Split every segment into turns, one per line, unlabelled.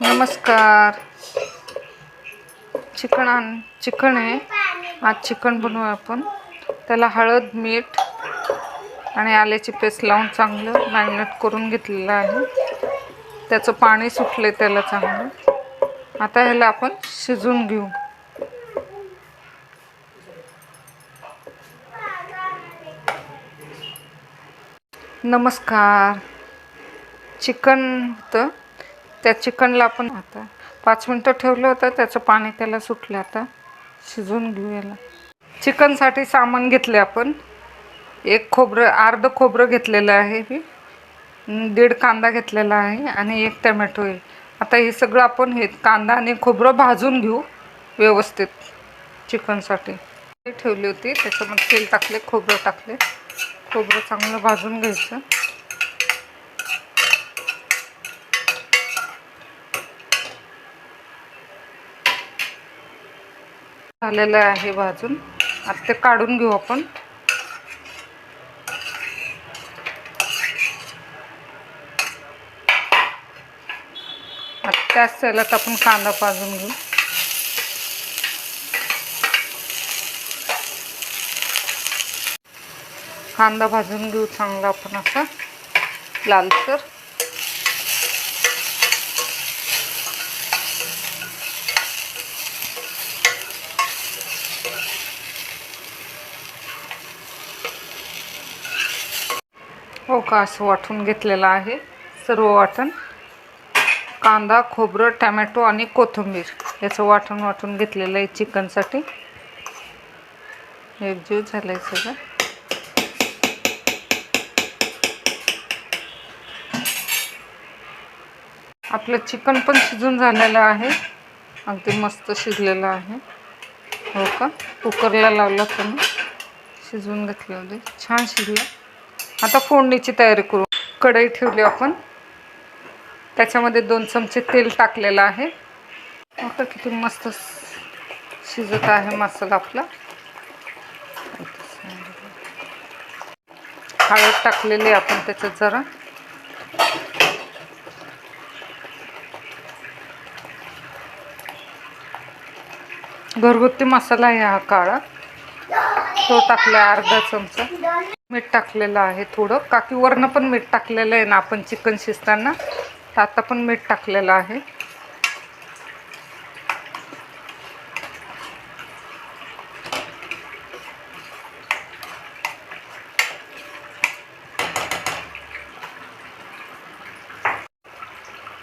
नमस्कार. चिकन आण चिकन आहे. आज चिकन बनवू आपण. त्याला हळद मीठ आणि आल्याची पेस्ट लावून चांगलं मॅरिनेट करून घेतलेलं आहे. त्याचं पाणी सुटले त्याला चांगलं. आता ह्याला आपण शिजून घेऊ. नमस्कार. चिकन होतं त्या चिकनला आपण आता पाच मिनटं ठेवलं होतं त्याचं पाणी त्याला सुटलं आता. शिजवून घेऊ याला. चिकनसाठी सामान घेतले आपण. एक खोबरं अर्धं खोबरं घेतलेलं आहे मी दीड कांदा घेतलेला आहे आणि एक टमॅटो आहे. आता हे सगळं आपण हे कांदा आणि खोबरं भाजून घेऊ व्यवस्थित चिकनसाठी. ठेवली होती त्याच्यामध्ये तेल टाकले खोबरं टाकले. खोबरं चांगलं भाजून घ्यायचं. झालेलं आहे भाजून आता ते काढून घेऊ आपण. आता त्याच तेलात आपण कांदा भाजून घेऊ. कांदा भाजून घेऊ चांगला आपण असा लालसर. हो का? असं वाटून घेतलेलं आहे. सर्व वाटण. कांदा खोबरं टमॅटो आणि कोथिंबीर याचं वाटण वाटून घेतलेलं आहे चिकनसाठी. एकजीव झालं आहे सगळं. आपलं चिकन पण शिजून झालेलं आहे. अगदी मस्त शिजलेलं आहे. हो का? कुकरला लावलं पण शिजवून घेतलं होते. छान शिजलं. आता फोडणीची तयारी करू. कढई ठेवली आपण. त्याच्यामध्ये दोन चमचे तेल टाकलेलं आहे. आता किती मस्त शिजत आहे मसाला आपला. हळद टाकलेली आपण त्याच्यात जरा. घरगुती मसाला आहे हा काळा. तो टाकला अर्धा चमचा. मीठ टाकलेलं आहे थोडं. काकी वरनं पण मीठ टाकलेलं आहे ना आपण चिकन शिजताना. तर आता पण मीठ टाकलेलं आहे.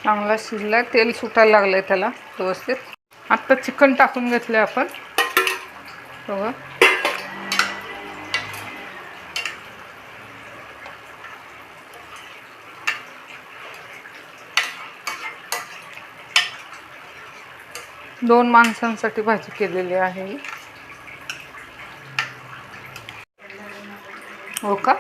चांगला शिजला तेल सुटायला लागलंय त्याला व्यवस्थित. आत्ता चिकन टाकून घेतलं आपण. बघा. दोन माणसांसाठी भाजी केलेली आहे. हो का?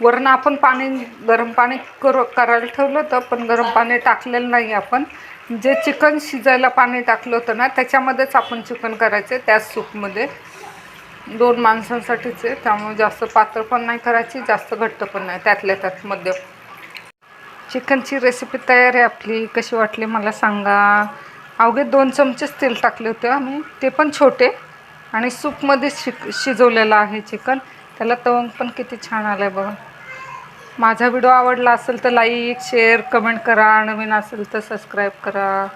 वरनं आपण पाणी गरम पाणी कर करायला ठेवलं होतं पण गरम पाणी टाकलेलं नाही आपण. जे चिकन शिजायला पाणी टाकलं होतं ना त्याच्यामध्येच आपण चिकन करायचं त्याच सूपमध्ये. दोन माणसांसाठीच आहे त्यामुळे जास्त पातळ पण नाही करायची जास्त घट्ट पण नाही त्यातल्या त्यात मध्यम. चिकनची रेसिपी तयार आहे आपली कशी वाटली मला सांगा. अवघे दोन चमचेच तेल टाकले होते आम्ही. ते पण छोटे. आणि सूपमध्ये शिक शिजवलेलं आहे चिकन. त्याला तवंग पण किती छान आलं आहे बघा. माझा व्हिडिओ आवडला असेल तर लाईक शेअर कमेंट करा. नवीन असेल तर सबस्क्राईब करा.